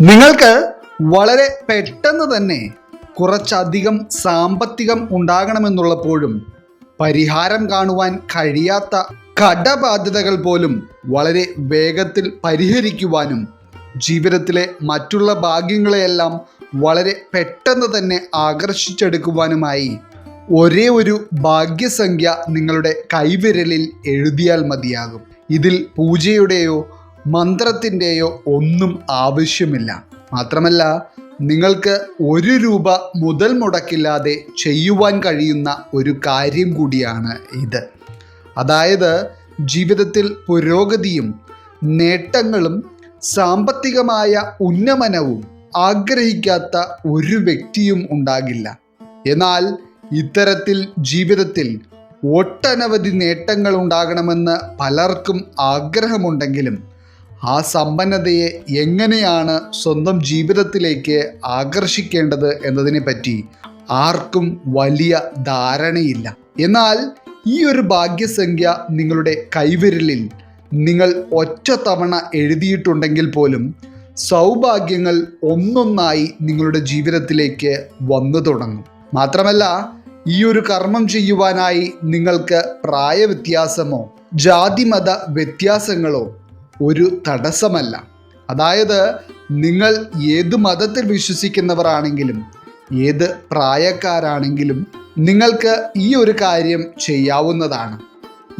നിങ്ങൾക്ക് വളരെ പെട്ടെന്ന് തന്നെ കുറച്ചധികം സാമ്പത്തികം ഉണ്ടാകണമെന്നുള്ളപ്പോഴും പരിഹാരം കാണുവാൻ കഴിയാത്ത കടബാധ്യതകൾ പോലും വളരെ വേഗത്തിൽ പരിഹരിക്കുവാനും ജീവിതത്തിലെ മറ്റുള്ള ഭാഗ്യങ്ങളെയെല്ലാം വളരെ പെട്ടെന്ന് തന്നെ ആകർഷിച്ചെടുക്കുവാനുമായി ഒരേ ഒരു ഭാഗ്യസംഖ്യ നിങ്ങളുടെ കൈവിരലിൽ എഴുതിയാൽ മതിയാകും. ഇതിൽ പൂജയുടെയോ മന്ത്രത്തിന്റെയോ ഒന്നും ആവശ്യമില്ല. മാത്രമല്ല നിങ്ങൾക്ക് ഒരു രൂപ മുതൽ മുടക്കില്ലാതെ ചെയ്യുവാൻ കഴിയുന്ന ഒരു കാര്യം കൂടിയാണ് ഇത്. അതായത് ജീവിതത്തിൽ പുരോഗതിയും നേട്ടങ്ങളും സാമ്പത്തികമായ ഉന്നമനവും ആഗ്രഹിക്കാത്ത ഒരു വ്യക്തിയും ഉണ്ടാകില്ല. എന്നാൽ ഇത്തരത്തിൽ ജീവിതത്തിൽ ഒട്ടനവധി നേട്ടങ്ങൾ ഉണ്ടാകണമെന്ന് പലർക്കും ആഗ്രഹമുണ്ടെങ്കിലും ആ സമ്പന്നതയെ എങ്ങനെയാണ് സ്വന്തം ജീവിതത്തിലേക്ക് ആകർഷിക്കേണ്ടത് എന്നതിനെ പറ്റി ആർക്കും വലിയ ധാരണയില്ല. എന്നാൽ ഈ ഒരു ഭാഗ്യസംഖ്യ നിങ്ങളുടെ കൈവിരലിൽ നിങ്ങൾ ഒറ്റ തവണ എഴുതിയിട്ടുണ്ടെങ്കിൽ പോലും സൗഭാഗ്യങ്ങൾ ഒന്നൊന്നായി നിങ്ങളുടെ ജീവിതത്തിലേക്ക് വന്നു തുടങ്ങും. മാത്രമല്ല ഈ ഒരു കർമ്മം ചെയ്യുവാനായി നിങ്ങൾക്ക് പ്രായവ്യത്യാസമോ ജാതിമത വ്യത്യാസങ്ങളോ ഒരു തടസ്സമല്ല. അതായത് നിങ്ങൾ ഏത് മതത്തിൽ വിശ്വസിക്കുന്നവരാണെങ്കിലും ഏത് പ്രായക്കാരാണെങ്കിലും നിങ്ങൾക്ക് ഈ ഒരു കാര്യം ചെയ്യാവുന്നതാണ്.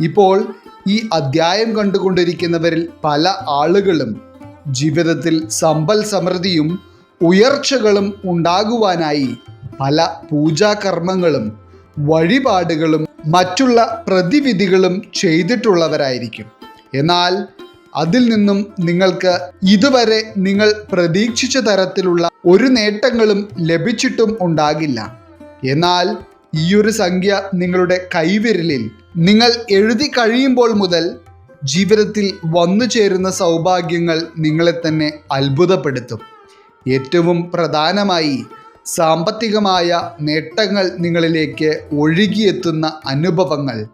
ഇപ്പോൾ ഈ അദ്ധ്യായം കണ്ടുകൊണ്ടിരിക്കുന്നവരിൽ പല ആളുകളും ജീവിതത്തിൽ സമ്പൽ സമൃദ്ധിയും ഉയർച്ചകളും ഉണ്ടാകുവാനായി പല പൂജാകർമ്മങ്ങളും വഴിപാടുകളും മറ്റുള്ള പ്രതിവിധികളും ചെയ്തിട്ടുള്ളവരായിരിക്കും. എന്നാൽ അതിൽ നിന്നും നിങ്ങൾക്ക് ഇതുവരെ നിങ്ങൾ പ്രതീക്ഷിച്ച തരത്തിലുള്ള ഒരു നേട്ടങ്ങളും ലഭിച്ചിട്ടും ഉണ്ടാകില്ല. എന്നാൽ ഈ ഒരു സംഖ്യ നിങ്ങളുടെ കൈവിരലിൽ നിങ്ങൾ എഴുതി കഴിയുമ്പോൾ മുതൽ ജീവിതത്തിൽ വന്നു ചേരുന്ന സൗഭാഗ്യങ്ങൾ നിങ്ങളെ തന്നെ അത്ഭുതപ്പെടുത്തും. ഏറ്റവും പ്രധാനമായി സാമ്പത്തികമായ നേട്ടങ്ങൾ നിങ്ങളിലേക്ക് ഒഴുകിയെത്തുന്ന അനുഭവങ്ങൾ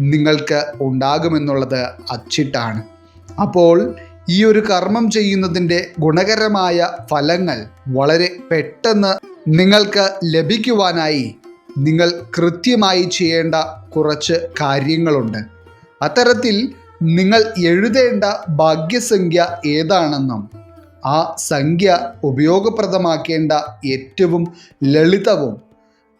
നിങ്ങൾക്ക് ഉണ്ടാകുമെന്നുള്ളത് അച്ചിട്ടാണ്. അപ്പോൾ ഈ ഒരു കർമ്മം ചെയ്യുന്നതിന്റെ ഗുണകരമായ ഫലങ്ങൾ വളരെ പെട്ടെന്ന് നിങ്ങൾക്ക് ലഭിക്കുവാനായി നിങ്ങൾ കൃത്യമായി ചെയ്യേണ്ട കുറച്ച് കാര്യങ്ങളുണ്ട്. അത്തരത്തിൽ നിങ്ങൾ എഴുതേണ്ട ഭാഗ്യസംഖ്യ ഏതാണെന്നും ആ സംഖ്യ ഉപയോഗപ്രദമാക്കേണ്ട ഏറ്റവും ലളിതവും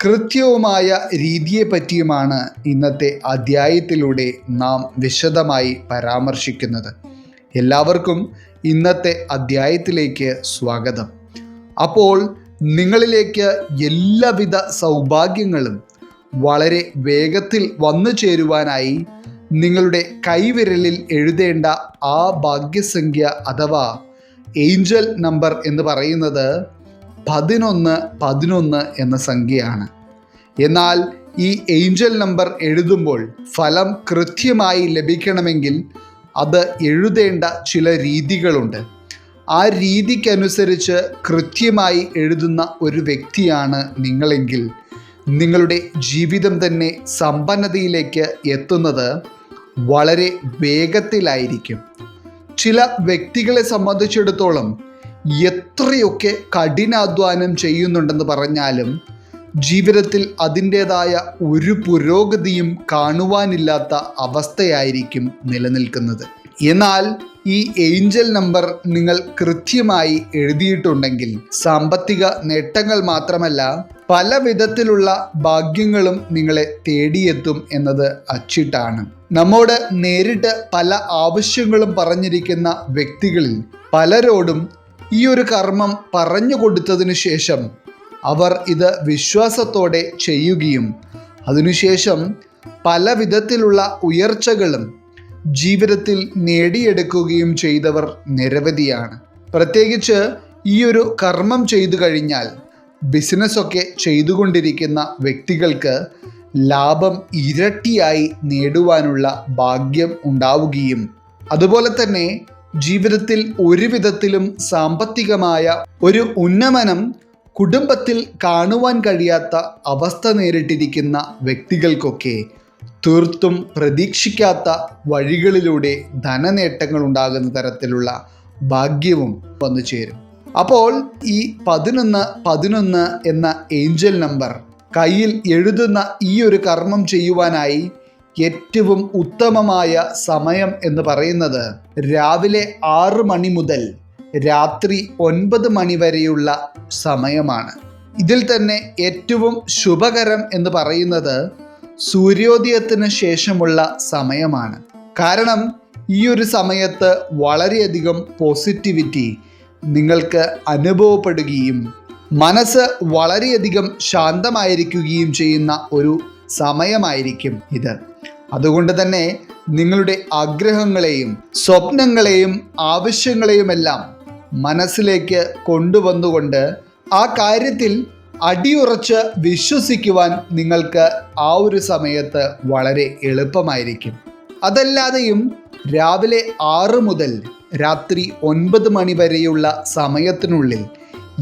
കൃത്യവുമായ രീതിയെ പറ്റിയുമാണ് ഇന്നത്തെ അധ്യായത്തിലൂടെ നാം വിശദമായി പരാമർശിക്കുന്നത്. എല്ലാവർക്കും ഇന്നത്തെ അധ്യായത്തിലേക്ക് സ്വാഗതം. അപ്പോൾ നിങ്ങളിലേക്ക് എല്ലാവിധ സൗഭാഗ്യങ്ങളും വളരെ വേഗത്തിൽ വന്നു ചേരുവാനായി നിങ്ങളുടെ കൈവിരലിൽ എഴുതേണ്ട ആ ഭാഗ്യസംഖ്യ അഥവാ ഏഞ്ചൽ നമ്പർ എന്ന് പറയുന്നത് പതിനൊന്ന് പതിനൊന്ന് എന്ന സംഖ്യയാണ്. എന്നാൽ ഈ ഏഞ്ചൽ നമ്പർ എഴുതുമ്പോൾ ഫലം കൃത്യമായി ലഭിക്കണമെങ്കിൽ അത് എഴുതേണ്ട ചില രീതികളുണ്ട്. ആ രീതിക്കനുസരിച്ച് കൃത്യമായി എഴുതുന്ന ഒരു വ്യക്തിയാണ് നിങ്ങളെങ്കിൽ നിങ്ങളുടെ ജീവിതം തന്നെ സമ്പന്നതയിലേക്ക് എത്തുന്നത് വളരെ വേഗത്തിലായിരിക്കും. ചില വ്യക്തികളെ സംബന്ധിച്ചിടത്തോളം എത്രയൊക്കെ കഠിനാധ്വാനം ചെയ്യുന്നുണ്ടെന്ന് പറഞ്ഞാലും ജീവിതത്തിൽ അതിന്റേതായ ഒരു പുരോഗതിയും കാണുവാനില്ലാത്ത അവസ്ഥയായിരിക്കും നിലനിൽക്കുന്നത്. എന്നാൽ ഈ ഏഞ്ചൽ നമ്പർ നിങ്ങൾ കൃത്യമായി എഴുതിയിട്ടുണ്ടെങ്കിൽ സാമ്പത്തിക നേട്ടങ്ങൾ മാത്രമല്ല പല വിധത്തിലുള്ള ഭാഗ്യങ്ങളും നിങ്ങളെ തേടിയെത്തും എന്നത് അച്ചിട്ടാണ്. നമ്മോട് നേരിട്ട് പല ആവശ്യങ്ങളും പറഞ്ഞിരിക്കുന്ന വ്യക്തികളിൽ പലരോടും ഈ ഒരു കർമ്മം പറഞ്ഞു കൊടുത്തതിനു ശേഷം അവർ ഇത് വിശ്വാസത്തോടെ ചെയ്യുകയും അതിനുശേഷം പല വിധത്തിലുള്ള ഉയർച്ചകളും ജീവിതത്തിൽ നേടിയെടുക്കുകയും ചെയ്തവർ നിരവധിയാണ്. പ്രത്യേകിച്ച് ഈ ഒരു കർമ്മം ചെയ്തു കഴിഞ്ഞാൽ ബിസിനസ്സൊക്കെ ചെയ്തുകൊണ്ടിരിക്കുന്ന വ്യക്തികൾക്ക് ലാഭം ഇരട്ടിയായി നേടുവാനുള്ള ഭാഗ്യം ഉണ്ടാവുകയും അതുപോലെ തന്നെ ജീവിതത്തിൽ ഒരു വിധത്തിലും സാമ്പത്തികമായ ഒരു ഉന്നമനം കുടുംബത്തിൽ കാണുവാൻ കഴിയാത്ത അവസ്ഥ നേരിട്ടിരിക്കുന്ന വ്യക്തികൾക്കൊക്കെ തീർത്തും പ്രതീക്ഷിക്കാത്ത വഴികളിലൂടെ ധനനേട്ടങ്ങൾ ഉണ്ടാകുന്ന തരത്തിലുള്ള ഭാഗ്യവും വന്നു ചേരും. അപ്പോൾ ഈ പതിനൊന്ന് പതിനൊന്ന് എന്ന ഏഞ്ചൽ നമ്പർ കയ്യിൽ എഴുതുന്ന ഈ ഒരു കർമ്മം ചെയ്യുവാനായി ഏറ്റവും ഉത്തമമായ സമയം എന്ന് പറയുന്നത് രാവിലെ ആറ് മണി മുതൽ രാത്രി ഒൻപത് മണി വരെയുള്ള സമയമാണ്. ഇതിൽ തന്നെ ഏറ്റവും ശുഭകരം എന്ന് പറയുന്നത് സൂര്യോദയത്തിന് ശേഷമുള്ള സമയമാണ്. കാരണം ഈ ഒരു സമയത്ത് വളരെയധികം പോസിറ്റിവിറ്റി നിങ്ങൾക്ക് അനുഭവപ്പെടുകയും മനസ്സ് വളരെയധികം ശാന്തമായിരിക്കുകയും ചെയ്യുന്ന ഒരു സമയമായിരിക്കും ഇത്. അതുകൊണ്ട് തന്നെ നിങ്ങളുടെ ആഗ്രഹങ്ങളെയും സ്വപ്നങ്ങളെയും ആവശ്യങ്ങളെയുമെല്ലാം മനസ്സിലേക്ക് കൊണ്ടുവന്നുകൊണ്ട് ആ കാര്യത്തിൽ അടിയുറച്ച് വിശ്വസിക്കുവാൻ നിങ്ങൾക്ക് ആ ഒരു സമയത്ത് വളരെ എളുപ്പമായിരിക്കും. അതല്ലാതെയും രാവിലെ ആറ് മുതൽ രാത്രി ഒൻപത് മണി വരെയുള്ള സമയത്തിനുള്ളിൽ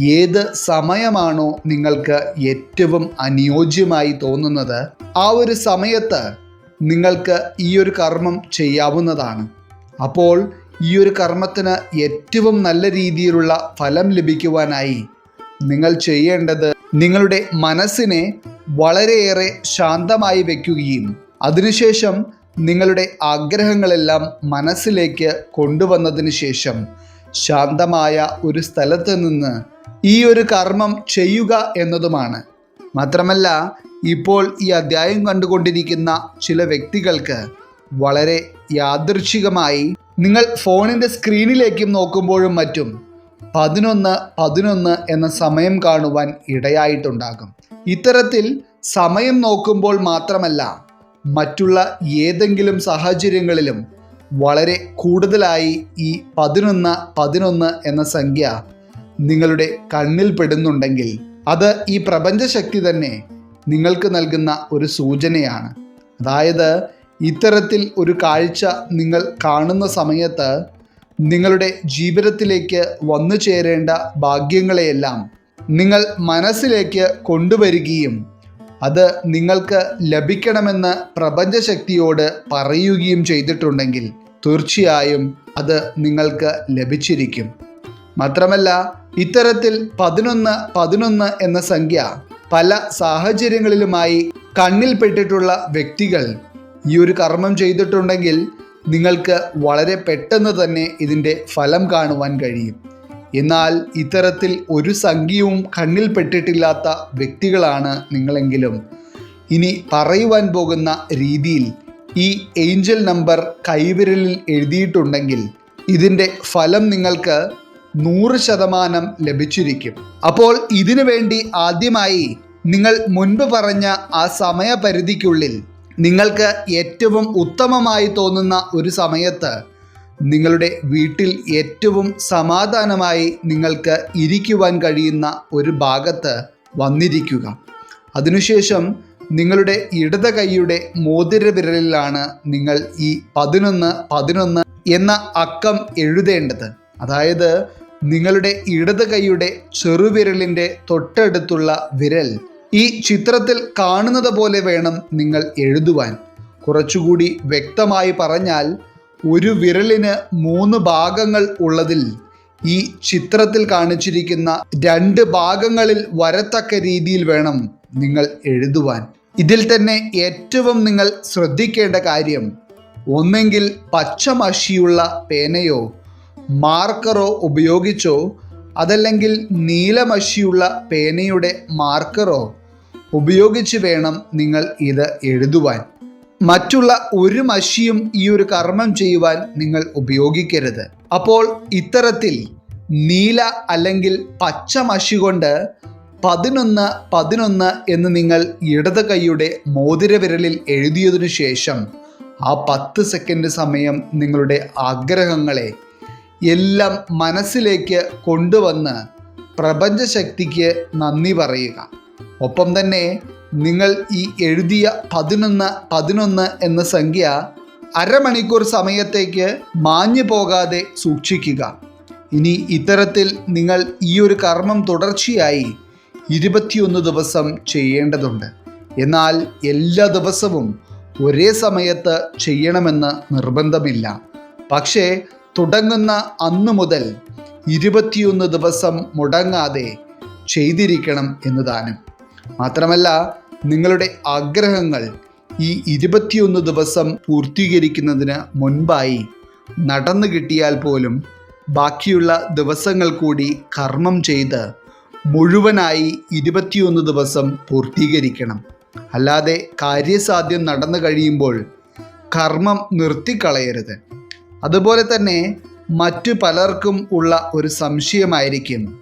ഏത് സമയമാണോ നിങ്ങൾക്ക് ഏറ്റവും അനുയോജ്യമായി തോന്നുന്നത് ആ ഒരു സമയത്ത് നിങ്ങൾക്ക് ഈ ഒരു കർമ്മം ചെയ്യാവുന്നതാണ്. അപ്പോൾ ഈ ഒരു കർമ്മത്തിന് ഏറ്റവും നല്ല രീതിയിലുള്ള ഫലം ലഭിക്കുവാനായി നിങ്ങൾ ചെയ്യേണ്ടത് നിങ്ങളുടെ മനസ്സിനെ വളരെയേറെ ശാന്തമായി വയ്ക്കുകയും അതിനുശേഷം നിങ്ങളുടെ ആഗ്രഹങ്ങളെല്ലാം മനസ്സിലേക്ക് കൊണ്ടുവന്നതിന് ശേഷം ശാന്തമായ ഒരു സ്ഥലത്ത് നിന്ന് ഈ ഒരു കർമ്മം ചെയ്യുക എന്നതുമാണ്. മാത്രമല്ല ഇപ്പോൾ ഈ അധ്യായം കണ്ടുകൊണ്ടിരിക്കുന്ന ചില വ്യക്തികൾക്ക് വളരെ യാദൃച്ഛികമായി നിങ്ങൾ ഫോണിന്റെ സ്ക്രീനിലേക്കും നോക്കുമ്പോഴും മറ്റും പതിനൊന്ന് പതിനൊന്ന് എന്ന സമയം കാണുവാൻ ഇടയായിട്ടുണ്ടാകും. ഇത്തരത്തിൽ സമയം നോക്കുമ്പോൾ മാത്രമല്ല മറ്റുള്ള ഏതെങ്കിലും സാഹചര്യങ്ങളിലും വളരെ കൂടുതലായി ഈ പതിനൊന്ന് പതിനൊന്ന് എന്ന സംഖ്യ നിങ്ങളുടെ കണ്ണിൽ പെടുന്നുണ്ടെങ്കിൽ അത് ഈ പ്രപഞ്ചശക്തി തന്നെ നിങ്ങൾക്ക് നൽകുന്ന ഒരു സൂചനയാണ്. അതായത് ഇത്തരത്തിൽ ഒരു കാഴ്ച നിങ്ങൾ കാണുന്ന സമയത്ത് നിങ്ങളുടെ ജീവിതത്തിലേക്ക് വന്നു ചേരേണ്ട ഭാഗ്യങ്ങളെയെല്ലാം നിങ്ങൾ മനസ്സിലേക്ക് കൊണ്ടുവരികയും അത് നിങ്ങൾക്ക് ലഭിക്കണമെന്ന് പ്രപഞ്ചശക്തിയോട് പറയുകയും ചെയ്തിട്ടുണ്ടെങ്കിൽ തീർച്ചയായും അത് നിങ്ങൾക്ക് ലഭിച്ചിരിക്കും. മാത്രമല്ല ഇത്തരത്തിൽ പതിനൊന്ന് പതിനൊന്ന് എന്ന സംഖ്യ പല സാഹചര്യങ്ങളിലുമായി കണ്ണിൽപ്പെട്ടിട്ടുള്ള വ്യക്തികൾ ഈ ഒരു കർമ്മം ചെയ്തിട്ടുണ്ടെങ്കിൽ നിങ്ങൾക്ക് വളരെ പെട്ടെന്ന് തന്നെ ഇതിന്റെ ഫലം കാണുവാൻ കഴിയും. എന്നാൽ ഇത്തരത്തിൽ ഒരു സംഖ്യവും കണ്ണിൽപ്പെട്ടിട്ടില്ലാത്ത വ്യക്തികളാണ് നിങ്ങളെങ്കിലും. ഇനി പറയുവാൻ പോകുന്ന രീതിയിൽ ഈ ഏഞ്ചൽ നമ്പർ കൈവിരലിൽ എഴുതിയിട്ടുണ്ടെങ്കിൽ ഇതിന്റെ ഫലം നിങ്ങൾക്ക് നൂറ് ശതമാനം ലഭിച്ചിരിക്കും. അപ്പോൾ ഇതിനു വേണ്ടി ആദ്യമായി നിങ്ങൾ മുൻപ് പറഞ്ഞ ആ സമയപരിധിക്കുള്ളിൽ നിങ്ങൾക്ക് ഏറ്റവും ഉത്തമമായി തോന്നുന്ന ഒരു സമയത്ത് നിങ്ങളുടെ വീട്ടിൽ ഏറ്റവും സമാധാനമായി നിങ്ങൾക്ക് ഇരിക്കുവാൻ കഴിയുന്ന ഒരു ഭാഗത്ത് വന്നിരിക്കുക. അതിനുശേഷം നിങ്ങളുടെ ഇടത് കൈയുടെ മോതിര വിരലിലാണ് നിങ്ങൾ ഈ പതിനൊന്ന് പതിനൊന്ന് എന്ന അക്കം എഴുതേണ്ടത്. അതായത് നിങ്ങളുടെ ഇടത് കൈയുടെ ചെറുവിരലിന്റെ തൊട്ടടുത്തുള്ള വിരൽ ഈ ചിത്രത്തിൽ കാണുന്നത് പോലെ വേണം നിങ്ങൾ എഴുതുവാൻ. കുറച്ചുകൂടി വ്യക്തമായി പറഞ്ഞാൽ ഒരു വിരലിന് മൂന്ന് ഭാഗങ്ങൾ ഉള്ളതിൽ ഈ ചിത്രത്തിൽ കാണിച്ചിരിക്കുന്ന രണ്ട് ഭാഗങ്ങളിൽ വരത്തക്ക രീതിയിൽ വേണം നിങ്ങൾ എഴുതുവാൻ. ഇതിൽ തന്നെ ഏറ്റവും നിങ്ങൾ ശ്രദ്ധിക്കേണ്ട കാര്യം ഒന്നെങ്കിൽ പച്ചമഷിയുള്ള പേനയോ മാർക്കറോ ഉപയോഗിച്ചോ? അതല്ലെങ്കിൽ നീലമഷിയുള്ള പേനയുടെ മാർക്കറോ ഉപയോഗിച്ച് വേണം നിങ്ങൾ ഇത് എഴുതുവാൻ. മറ്റുള്ള ഒരു മഷിയും ഈ ഒരു കർമ്മം ചെയ്യുവാൻ നിങ്ങൾ ഉപയോഗിക്കരുത്. അപ്പോൾ ഇത്തരത്തിൽ നീല അല്ലെങ്കിൽ പച്ച മഷി കൊണ്ട് പതിനൊന്ന് പതിനൊന്ന് എന്ന് നിങ്ങൾ ഇടത് കൈയുടെ മോതിരവിരലിൽ എഴുതിയതിനു ശേഷം ആ പത്ത് സെക്കൻഡ് സമയം നിങ്ങളുടെ ആഗ്രഹങ്ങളെ എല്ലാം മനസ്സിലേക്ക് കൊണ്ടുവന്ന് പ്രപഞ്ചശക്തിക്ക് നന്ദി പറയുക. ഒപ്പം തന്നെ നിങ്ങൾ ഈ എഴുതിയ പതിനൊന്ന് പതിനൊന്ന് എന്ന സംഖ്യ അരമണിക്കൂർ സമയത്തേക്ക് മാഞ്ഞു പോകാതെ സൂക്ഷിക്കുക. ഇനി ഇത്തരത്തിൽ നിങ്ങൾ ഈ ഒരു കർമ്മം തുടർച്ചയായി ഇരുപത്തിയൊന്ന് ദിവസം ചെയ്യേണ്ടതുണ്ട്. എന്നാൽ എല്ലാ ദിവസവും ഒരേ സമയത്ത് ചെയ്യണമെന്ന് നിർബന്ധമില്ല. പക്ഷേ തുടങ്ങുന്ന അന്നു മുതൽ ഇരുപത്തിയൊന്ന് ദിവസം മുടങ്ങാതെ ചെയ്തിരിക്കണം എന്ന് താനും. മാത്രമല്ല നിങ്ങളുടെ ആഗ്രഹങ്ങൾ ഈ ഇരുപത്തിയൊന്ന് ദിവസം പൂർത്തീകരിക്കുന്നതിന് മുൻപായി നടന്നു കിട്ടിയാൽ പോലും ബാക്കിയുള്ള ദിവസങ്ങൾ കൂടി കർമ്മം ചെയ്ത് മുഴുവനായി ഇരുപത്തിയൊന്ന് ദിവസം പൂർത്തീകരിക്കണം. അല്ലാതെ കാര്യസാധ്യം നടന്നു കഴിയുമ്പോൾ കർമ്മം നിർത്തിക്കളയരുത്. അതുപോലെ തന്നെ മറ്റു പലർക്കും ഉള്ള ഒരു സംശയമായിരിക്കും.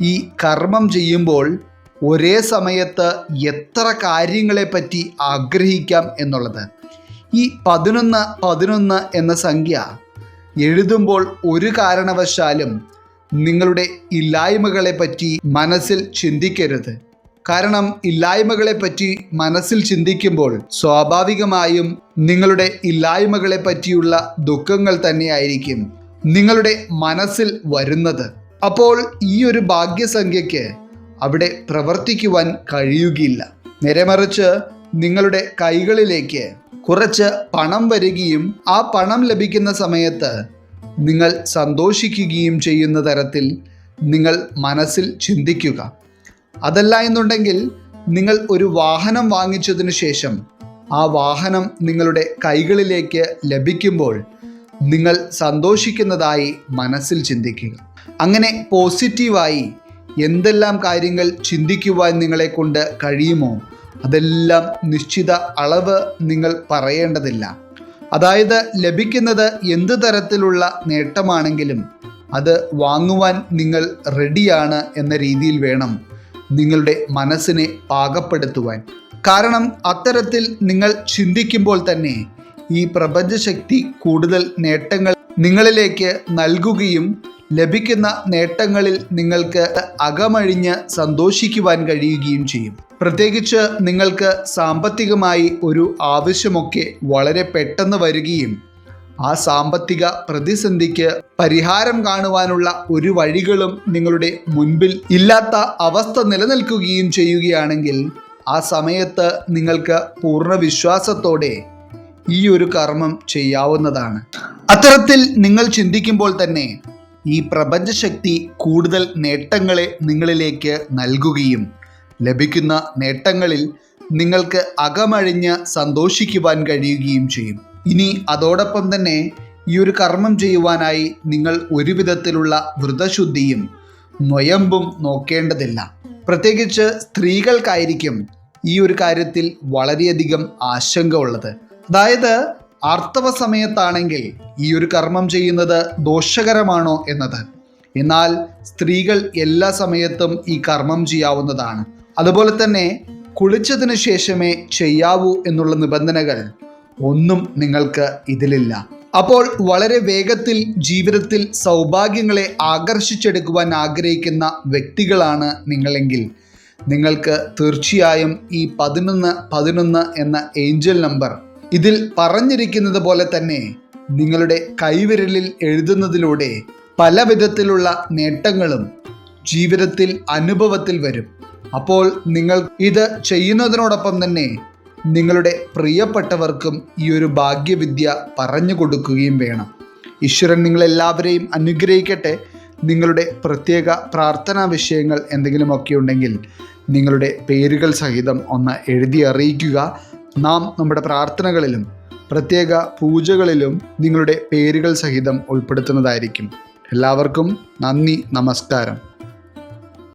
ഈ കർമ്മം ചെയ്യുമ്പോൾ ഒരേ സമയത്ത് എത്ര കാര്യങ്ങളെപ്പറ്റി ആഗ്രഹിക്കാം എന്നുള്ളത്. ഈ പതിനൊന്ന് പതിനൊന്ന് എന്ന സംഖ്യ എഴുതുമ്പോൾ ഒരു കാരണവശാലും നിങ്ങളുടെ ഇല്ലായ്മകളെപ്പറ്റി മനസ്സിൽ ചിന്തിക്കരുത്. കാരണം ഇല്ലായ്മകളെ പറ്റി മനസ്സിൽ ചിന്തിക്കുമ്പോൾ സ്വാഭാവികമായും നിങ്ങളുടെ ഇല്ലായ്മകളെ പറ്റിയുള്ള ദുഃഖങ്ങൾ തന്നെയായിരിക്കും നിങ്ങളുടെ മനസ്സിൽ വരുന്നത്. അപ്പോൾ ഈ ഒരു ഭാഗ്യസംഖ്യയ്ക്ക് അവിടെ പ്രവർത്തിക്കുവാൻ കഴിയുകയില്ല. നേരെമറിച്ച് നിങ്ങളുടെ കൈകളിലേക്ക് കുറച്ച് പണം വരികയും ആ പണം ലഭിക്കുന്ന സമയത്ത് നിങ്ങൾ സന്തോഷിക്കുകയും ചെയ്യുന്ന തരത്തിൽ നിങ്ങൾ മനസ്സിൽ ചിന്തിക്കുക. അതല്ല എന്നുണ്ടെങ്കിൽ നിങ്ങൾ ഒരു വാഹനം വാങ്ങിച്ചതിന് ശേഷം ആ വാഹനം നിങ്ങളുടെ കൈകളിലേക്ക് ലഭിക്കുമ്പോൾ നിങ്ങൾ സന്തോഷിക്കുന്നതായി മനസ്സിൽ ചിന്തിക്കുക. അങ്ങനെ പോസിറ്റീവായി എന്തെല്ലാം കാര്യങ്ങൾ ചിന്തിക്കുവാൻ നിങ്ങളെ കൊണ്ട് കഴിയുമോ അതെല്ലാം നിശ്ചിത അളവ് നിങ്ങൾ പറയേണ്ടതില്ല. അതായത് ലഭിക്കുന്നത് എന്ത് തരത്തിലുള്ള നേട്ടമാണെങ്കിലും അത് വാങ്ങുവാൻ നിങ്ങൾ റെഡിയാണ് എന്ന രീതിയിൽ വേണം. നിങ്ങളുടെ മനസ്സിനെ പാകപ്പെടുത്തുവാൻ. കാരണം അത്തരത്തിൽ നിങ്ങൾ ചിന്തിക്കുമ്പോൾ തന്നെ ഈ പ്രപഞ്ചശക്തി കൂടുതൽ നേട്ടങ്ങൾ നിങ്ങളിലേക്ക് നൽകുകയും ലഭിക്കുന്ന നേട്ടങ്ങളിൽ നിങ്ങൾക്ക് അകമഴിഞ്ഞ് സന്തോഷിക്കുവാൻ കഴിയുകയും ചെയ്യും. പ്രത്യേകിച്ച് നിങ്ങൾക്ക് സാമ്പത്തികമായി ഒരു ആവശ്യമൊക്കെ വളരെ പെട്ടെന്ന് വരികയും ആ സാമ്പത്തിക പ്രതിസന്ധിക്ക് പരിഹാരം കാണുവാനുള്ള ഒരു വഴികളും നിങ്ങളുടെ മുൻപിൽ ഇല്ലാത്ത അവസ്ഥ നിലനിൽക്കുകയും ചെയ്യുകയാണെങ്കിൽ ആ സമയത്ത് നിങ്ങൾക്ക് പൂർണ വിശ്വാസത്തോടെ ഈ ഒരു കർമ്മം ചെയ്യാവുന്നതാണ്. അത്തരത്തിൽ നിങ്ങൾ ചിന്തിക്കുമ്പോൾ തന്നെ ഈ പ്രപഞ്ചശക്തി കൂടുതൽ നേട്ടങ്ങളെ നിങ്ങളിലേക്ക് നൽകുകയും ലഭിക്കുന്ന നേട്ടങ്ങളിൽ നിങ്ങൾക്ക് അകമഴിഞ്ഞ് സന്തോഷിക്കുവാൻ കഴിയുകയും ചെയ്യും. ഇനി അതോടൊപ്പം തന്നെ ഈ ഒരു കർമ്മം ചെയ്യുവാനായി നിങ്ങൾ ഒരു വിധത്തിലുള്ള വ്രതശുദ്ധിയും നൊയമ്പും നോക്കേണ്ടതില്ല. പ്രത്യേകിച്ച് സ്ത്രീകൾക്കായിരിക്കും ഈ ഒരു കാര്യത്തിൽ വളരെയധികം ആശങ്ക ഉള്ളത്. അതായത് ആർത്തവ സമയത്താണെങ്കിൽ ഈ ഒരു കർമ്മം ചെയ്യുന്നത് ദോഷകരമാണോ എന്നത്? എന്നാൽ സ്ത്രീകൾ എല്ലാ സമയത്തും ഈ കർമ്മം ചെയ്യാവുന്നതാണ്. അതുപോലെ തന്നെ കുളിച്ചതിന് ശേഷമേ ചെയ്യാവൂ എന്നുള്ള നിബന്ധനകൾ ഒന്നും നിങ്ങൾക്ക് ഇതിലില്ല. അപ്പോൾ വളരെ വേഗത്തിൽ ജീവിതത്തിൽ സൗഭാഗ്യങ്ങളെ ആകർഷിച്ചെടുക്കുവാൻ ആഗ്രഹിക്കുന്ന വ്യക്തികളാണ് നിങ്ങളെങ്കിൽ. നിങ്ങൾക്ക് തീർച്ചയായും ഈ പതിനൊന്ന് പതിനൊന്ന് എന്ന ഏഞ്ചൽ നമ്പർ ഇതിൽ പറഞ്ഞിരിക്കുന്നത് പോലെ തന്നെ നിങ്ങളുടെ കൈവിരലിൽ എഴുതുന്നതിലൂടെ പല വിധത്തിലുള്ള നേട്ടങ്ങളും ജീവിതത്തിൽ അനുഭവത്തിൽ വരും. അപ്പോൾ നിങ്ങൾ ഇത് ചെയ്യുന്നതിനോടൊപ്പം തന്നെ നിങ്ങളുടെ പ്രിയപ്പെട്ടവർക്കും ഈ ഒരു ഭാഗ്യവിദ്യ പറഞ്ഞു കൊടുക്കുകയും വേണം. ഈശ്വരൻ നിങ്ങളെല്ലാവരെയും അനുഗ്രഹിക്കട്ടെ. നിങ്ങളുടെ പ്രത്യേക പ്രാർത്ഥനാ വിഷയങ്ങൾ എന്തെങ്കിലുമൊക്കെ ഉണ്ടെങ്കിൽ നിങ്ങളുടെ പേരുകൾ സഹിതം ഒന്ന് എഴുതി അറിയിക്കുക. നാം നമ്മുടെ പ്രാർത്ഥനകളിലും പ്രത്യേക പൂജകളിലും നിങ്ങളുടെ പേരുകൾ സഹിതം ഉൾപ്പെടുത്തുന്നതായിരിക്കും. എല്ലാവർക്കും നന്ദി നമസ്കാരം.